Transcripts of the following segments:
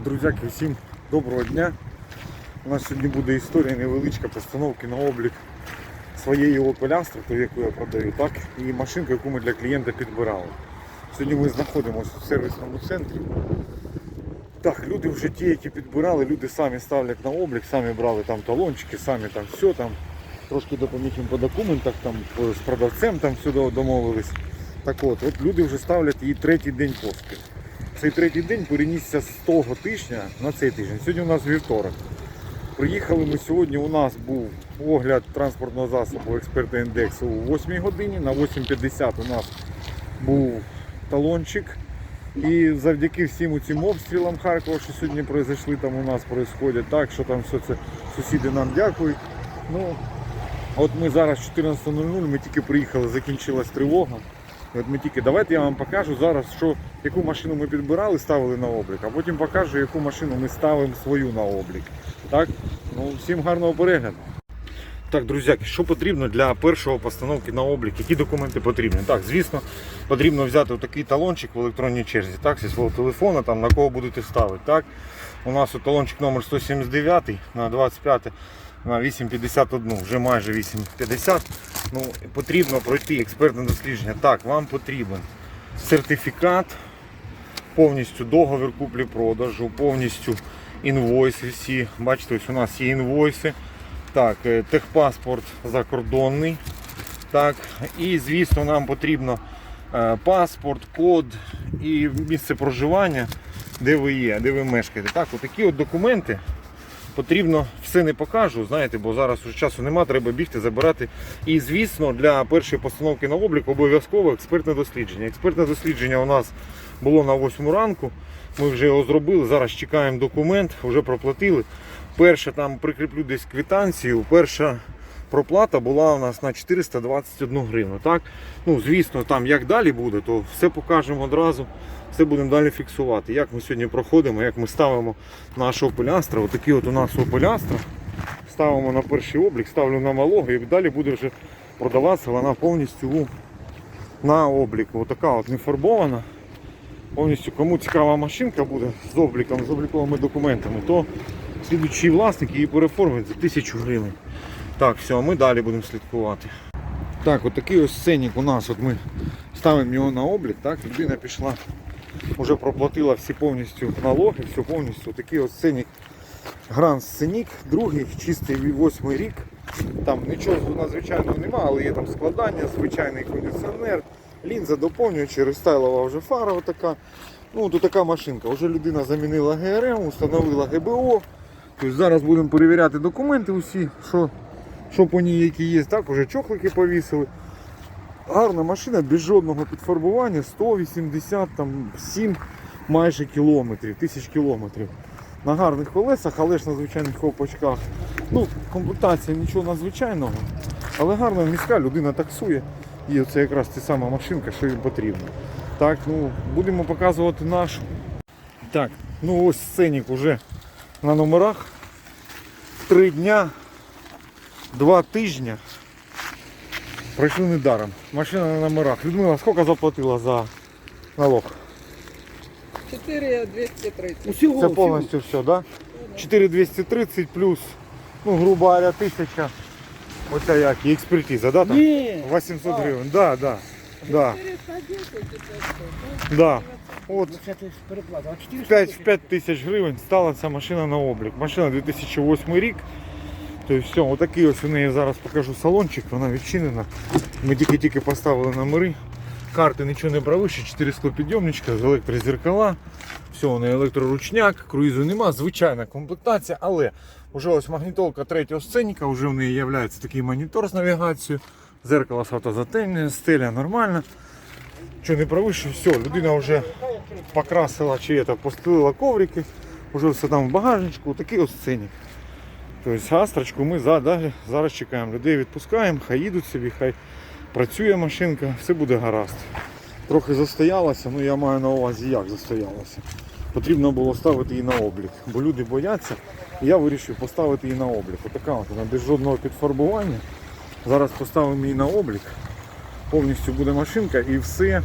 Так, друзяки, всім доброго дня. У нас сьогодні буде історія невеличка постановки на облік своєї Opel Astra, ту, яку я продаю, так, і машинку, яку ми для клієнта підбирали. Сьогодні ми знаходимося в сервісному центрі. Так, люди вже ті, які підбирали, люди самі ставлять на облік, самі брали там талончики, самі там все там. Трошки допоміг їм по документах, там з продавцем там все домовились. Так от, от люди вже ставлять її третій день поспіль. Цей третій день перенісся з того тижня на цей тиждень. Сьогодні у нас вівторок. Приїхали ми сьогодні. У нас був огляд транспортного засобу експерта індексу о 8 годині. На 8.50 у нас був талончик. І завдяки всім цим обстрілам Харкова, що сьогодні произошли, там у нас происходять, так, що там все це сусіди нам дякують. Ну, от ми зараз 14.00, ми тільки приїхали, закінчилась тривога. От ми тільки давайте я вам покажу зараз, що, яку машину ми підбирали, ставили на облік, а потім покажу, яку машину ми ставимо свою на облік. Так? Ну, всім гарного перегляду. Так, друзяки, що потрібно для першого постановки на облік? Які документи потрібні? Так, звісно, потрібно взяти такий талончик в електронній черзі, так, зі свого телефона, там, на кого будете ставити. Так? У нас талончик номер 179 на 25 на 8,51, вже майже 8,50. Ну, потрібно пройти експертне дослідження. Так, вам потрібен сертифікат, повністю договір куплі-продажу, повністю інвойси всі. Бачите, ось у нас є інвойси. Так, е, техпаспорт закордонний. Так, і звісно, нам потрібно е, паспорт, код і місце проживання, де ви є, де ви мешкаєте. Так, отакі от документи потрібно все не покажу, знаєте, бо зараз уже часу нема, треба бігти, забирати. І звісно, для першої постановки на облік обов'язково експертне дослідження. Експертне дослідження у нас було на 8 ранку. Ми вже його зробили. Зараз чекаємо документ, вже проплатили. Перше там прикріплю десь квитанцію. Перша проплата була у нас на 421 гривну. Так? Ну, звісно, там як далі буде, то все покажемо одразу. Все будемо далі фіксувати. Як ми сьогодні проходимо, як ми ставимо наш Opel Astra. Отакий от у нас Opel. Ставимо на перший облік, ставлю на малого і далі буде вже продаватися вона повністю на облік. Отака от не фарбована. Повністю кому цікава машинка буде з обліком, з обліковими документами, то слідуючий власник її переформить за 1000 гривень. Так, все, ми далі будемо слідкувати. Так, от такий ось сценік у нас. От ми ставимо його на облік, так, людина пішла, вже проплатила всі повністю налоги, все повністю. Такий ось сценік Гранд Сценік, другий, чистий восьмий рік. Там нічого надзвичайного немає, але є там складання, звичайний кондиціонер, лінза доповнююча, рестайлова вже фара отака. Ну, тут така машинка. Вже людина замінила ГРМ, установила ГБО. Тобто зараз будемо перевіряти документи усі, що, що по ній які є. Так, вже чохлики повісили. Гарна машина без жодного підфарбування, 187 майже кілометрів, тисяч кілометрів. На гарних колесах, але ж на звичайних ковпачках. Ну, комплектація нічого надзвичайного, але гарна міська людина таксує. І це якраз та сама машинка, що їм потрібно. Так, ну, будемо показувати нашу. Так, ну ось сценік уже на номерах. Три дня, два тижні. Пройшли недаром. Машина на номерах. Людмила, скільки заплатила за налог? 4 230. Це повністю все, да? 4230 плюс, ну, грубо говоря, 1000. Оця як, і експертиза, да? Там? Ні. 800 гривень, да, да. Да, 410 это да. От Ну, Це ти ж переплата. А 400 5, 5 тисяч гривень стала ця машина на облік. Машина 2008 рік. Тобто все, отакий ось у неї зараз покажу салончик, вона відчинена. Ми тільки-тільки поставили номери. Карти нічого не брали, ще 4 склопідйомничка з електрозеркала. Все, у неї електроручняк, круїзу нема, звичайна комплектація, але вже ось магнітолка третього сценіка, вже в неї є такий монітор з навігацією, зеркало з стеля нормальна. Що не правиш, все, людина вже покрасила чи это, постелила коврики, вже все там в багажничку, такий ось сценік. Тобто астрочку ми за, далі, зараз чекаємо. Людей відпускаємо, хай їдуть собі, хай працює машинка, все буде гаразд. Трохи застоялася, ну я маю на увазі як застоялася. Потрібно було ставити її на облік, бо люди бояться. І я вирішив поставити її на облік. Отака от вона без жодного підфарбування. Зараз поставимо її на облік. Повністю буде машинка і все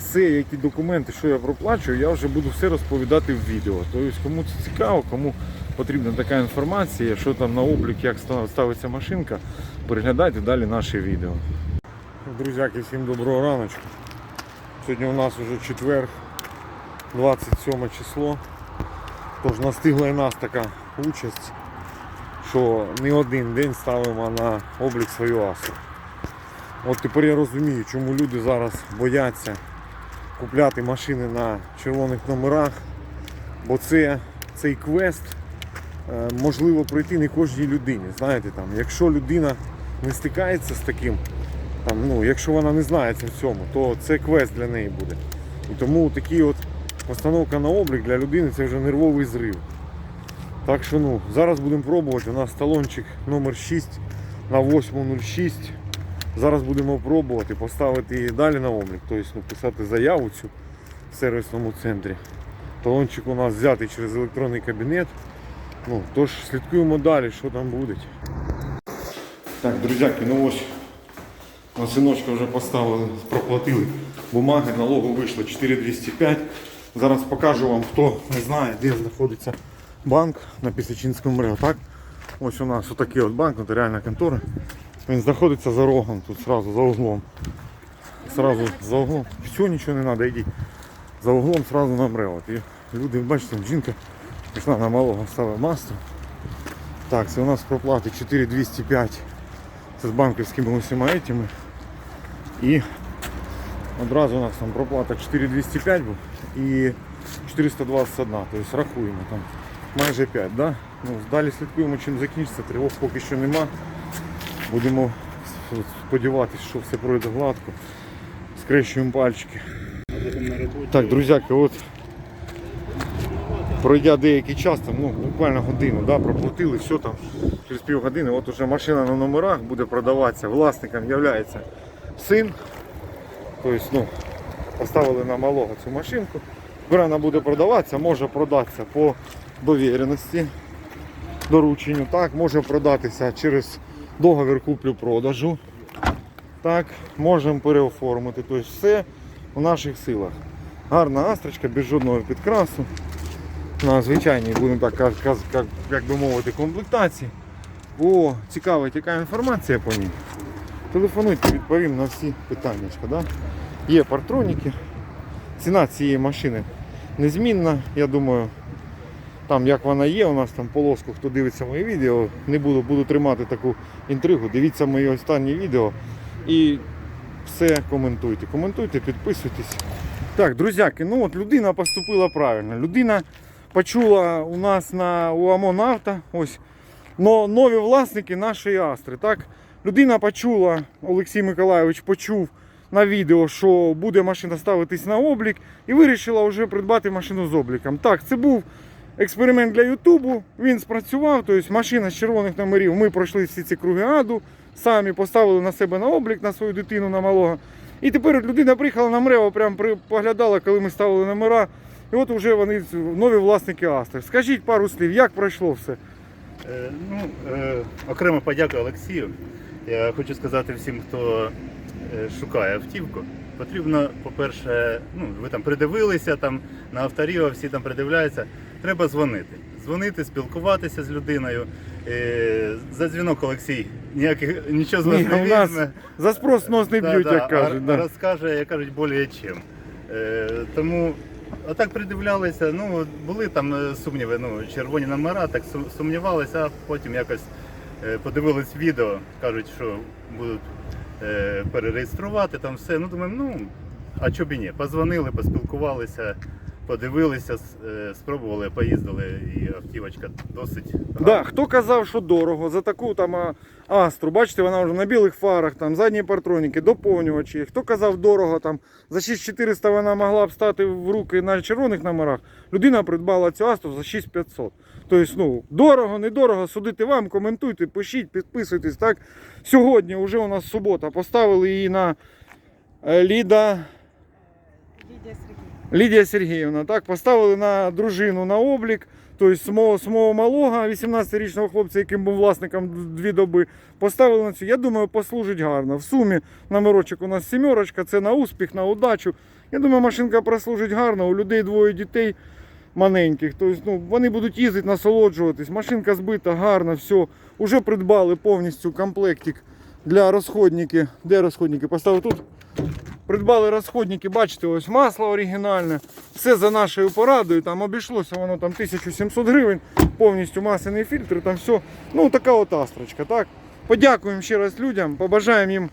все, які документи, що я проплачую, я вже буду все розповідати в відео. Тобто, кому це цікаво, кому потрібна така інформація, що там на облік, як ставиться машинка, переглядайте далі наше відео. Друзяки, всім доброго раночку. Сьогодні у нас вже четвер, 27 число. Тож настигла і нас така участь, що не один день ставимо на облік свою асу. От тепер я розумію, чому люди зараз бояться купляти машини на червоних номерах, бо це цей квест можливо пройти не кожній людині. Знаєте, там, якщо людина не стикається з таким, там, ну, якщо вона не знається в цьому, то це квест для неї буде. І тому такий от постановка на облік для людини це вже нервовий зрив. Так що ну, зараз будемо пробувати. У нас талончик номер 6 на 8.06. Зараз будемо пробувати поставити її далі на облік, тобто ну, писати заяву цю в сервісному центрі. Талончик у нас взятий через електронний кабінет. Ну, тож слідкуємо далі, що там буде. Так, друзяки, ну ось на синочка вже поставили, проплатили бумаги, налогу вийшло 4205. Зараз покажу вам, хто не знає, де знаходиться банк на Пісячинському МРЕО. Так? Ось у нас отакий от банк, нотаріальна контора. Він знаходиться за рогом, тут сразу за углом. Сразу за углом. Все, нічого не треба, йдіть. За углом сразу на МРЕО. І люди, бачите, жінка пішла на малого, ставила масло. Так, це у нас проплати 4205. Це з банківськими усіма этими. І одразу у нас там проплата 4205 був і 421, тобто рахуємо там майже 5, да? ну, далі слідкуємо чим закінчиться, тривог поки що нема. Будемо сподіватися, що все пройде гладко. Скрещуємо пальчики. Так, друзяки, от пройдя деякий час, там, ну, буквально годину, да, проплатили, все там через півгодини, от уже машина на номерах буде продаватися, власником є син. Тобто, ну, поставили на малого цю машинку. Вона буде продаватися, може продатися по довіреності, дорученню, так, може продатися через договір куплю-продажу. Так, можемо переоформити. Тобто все в наших силах. Гарна астрочка, без жодного підкрасу. На звичайній, будемо так каз- як, як би мовити, комплектації. О, цікава яка інформація по ній. Телефонуйте, відповім на всі питання. Да? Є партроніки. Ціна цієї машини незмінна. Я думаю, там як вона є, у нас там полоску, хто дивиться мої відео, не буду, буду тримати таку інтригу. Дивіться мої останні відео і все коментуйте. Коментуйте, підписуйтесь. Так, друзяки, ну от людина поступила правильно. Людина почула у нас на у ОМОН Авто, ось но, нові власники нашої Астри. Так? Людина почула, Олексій Миколайович почув на відео, що буде машина ставитись на облік, і вирішила вже придбати машину з обліком. Так, це був експеримент для Ютубу. Він спрацював, тобто машина з червоних номерів. Ми пройшли всі ці круги аду, самі поставили на себе на облік на свою дитину на малого. І тепер людина приїхала на Мрево, прям поглядала, коли ми ставили номера. І от вже вони нові власники Астри. Скажіть пару слів, як пройшло все? Е, Ну, е, окремо подяка Олексію. Я хочу сказати всім, хто е, шукає автівку. Потрібно, по-перше, ну, ви там придивилися там на авторіо, всі там придивляються. Треба дзвонити. Дзвонити, спілкуватися з людиною. Е, За дзвінок Олексій ніяких нічого з вас Ні, не візьме. За спрос нос не б'ють, да, як кажуть. Да. Розкаже, як кажуть, более чим. Е, тому отак придивлялися, ну, були там е, сумніви, ну, червоні номера, так сумнівалися, а потім якось е, подивились відео, кажуть, що будуть е, перереєструвати там все. Ну, думаємо, ну, а чоб і ні. Позвонили, поспілкувалися, подивилися, е, спробували, поїздили, і автівочка досить. Да, хто казав, що дорого за таку там астру, бачите, вона вже на білих фарах, там задні партроніки, доповнювачі. Хто казав дорого там за 6400 вона могла б стати в руки на червоних номерах. Людина придбала цю астру за 6500. Тобто, ну, дорого, недорого, судити вам, коментуйте, пишіть, підписуйтесь. Так? Сьогодні вже у нас субота. Поставили її на е, Ліда. Лідія Сергіївна, так, поставили на дружину на облік, тобто з мого, малого, 18-річного хлопця, яким був власником дві доби, поставили на цю. Я думаю, послужить гарно. В сумі номерочок у нас сімерочка, це на успіх, на удачу. Я думаю, машинка прослужить гарно, у людей двоє дітей маленьких. Тобто, ну, вони будуть їздити, насолоджуватись. Машинка збита, гарна, все. Уже придбали повністю комплектик для розходники. Де розходники? Поставив тут. Придбали розходники, бачите, ось масло оригінальне. Все за нашою порадою. Там обійшлося воно там 1700 гривень, повністю масляний фільтр, там все. Ну, така от астрочка, так? Подякуємо ще раз людям, побажаємо їм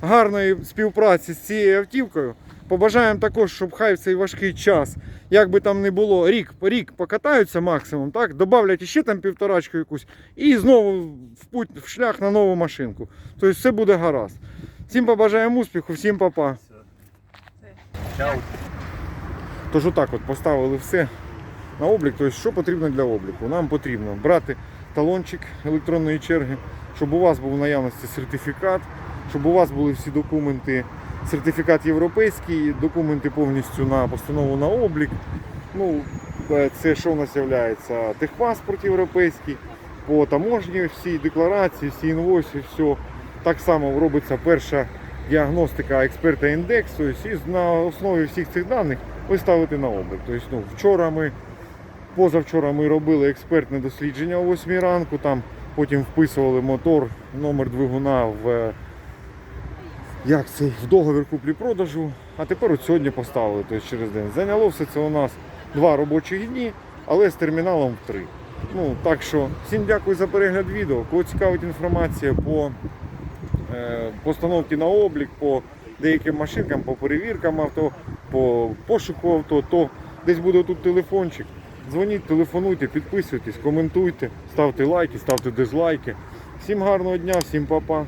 гарної співпраці з цією автівкою. Побажаємо також, щоб хай в цей важкий час, як би там не було, рік рік покатаються максимум, так? Добавлять ще там півторачку якусь і знову в путь, в шлях на нову машинку. Тобто все буде гаразд. Всім побажаємо успіху, всім па-па. Тож отак от поставили все на облік. Тобто, що потрібно для обліку? Нам потрібно брати талончик електронної черги, щоб у вас був в наявності сертифікат, щоб у вас були всі документи, сертифікат європейський, документи повністю на постанову на облік. Ну, е, це що у нас є? Техпаспорт європейський, по таможні всі декларації, всі інвойси, все. Так само робиться перша діагностика експерта індексу, і на основі всіх цих даних ви ставите на облік. Тобто, ну, вчора ми, позавчора ми робили експертне дослідження о 8 ранку, там потім вписували мотор, номер двигуна в, е, як це, в договір куплі-продажу, а тепер от сьогодні поставили тобто, через день. Зайняло все це у нас два робочих дні, але з терміналом в три. Ну, так що, всім дякую за перегляд відео. Кого цікавить інформація по е, постановці на облік, по деяким машинкам, по перевіркам авто, по пошуку авто, то десь буде тут телефончик. Дзвоніть, телефонуйте, підписуйтесь, коментуйте, ставте лайки, ставте дизлайки. Всім гарного дня, всім па-па.